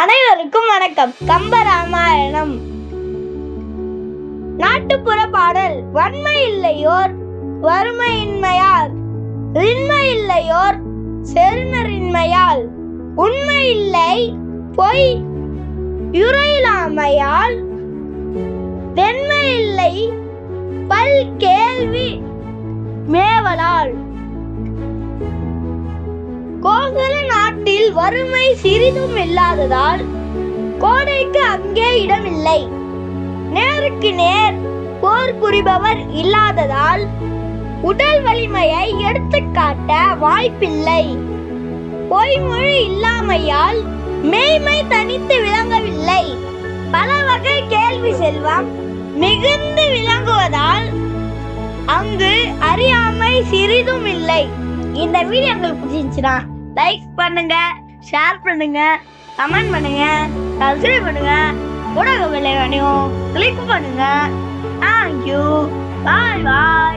அனைவருக்கும் வணக்கம். கம்பராமாயணம். நாட்டுப்புற பாடல் வன்மை இல்லையோர் வறுமையின்மையால் ரின்மை இல்லையோர் செருணரின்மையால் உண்மை இல்லை பொய் யுரையிலாமையால் வெண்மை இல்லை பல் கேள்வி மேவலால். கோகுல நாட்டில் வறுமை சிறிதும் இல்லாததால் கோடைக்கு அங்கே இடமில்லை. நேருக்கு நேர் போர் புரிபவர் இல்லாததால் உடல் வலிமையை எடுத்துக்காட்ட வாய்ப்பில்லை. பொய்மொழி இல்லாமையால் மெய்மை தனித்து விளங்கவில்லை. பல வகை கேள்வி செல்வம் மிகுந்து விளங்குவதால் அங்கு அறியாமை சிறிதும் இல்லை. இந்த வீடியோ உங்களுக்கு பிடிச்சிருந்துச்சுன்னா லைக் பண்ணுங்க ஷேர் பண்ணுங்க கமெண்ட் பண்ணுங்க சப்ஸ்கிரைப் பண்ணுங்க. ஊடக விளையாடையும் கிளிக் பண்ணுங்க. தேங்க்யூ பாய் பாய்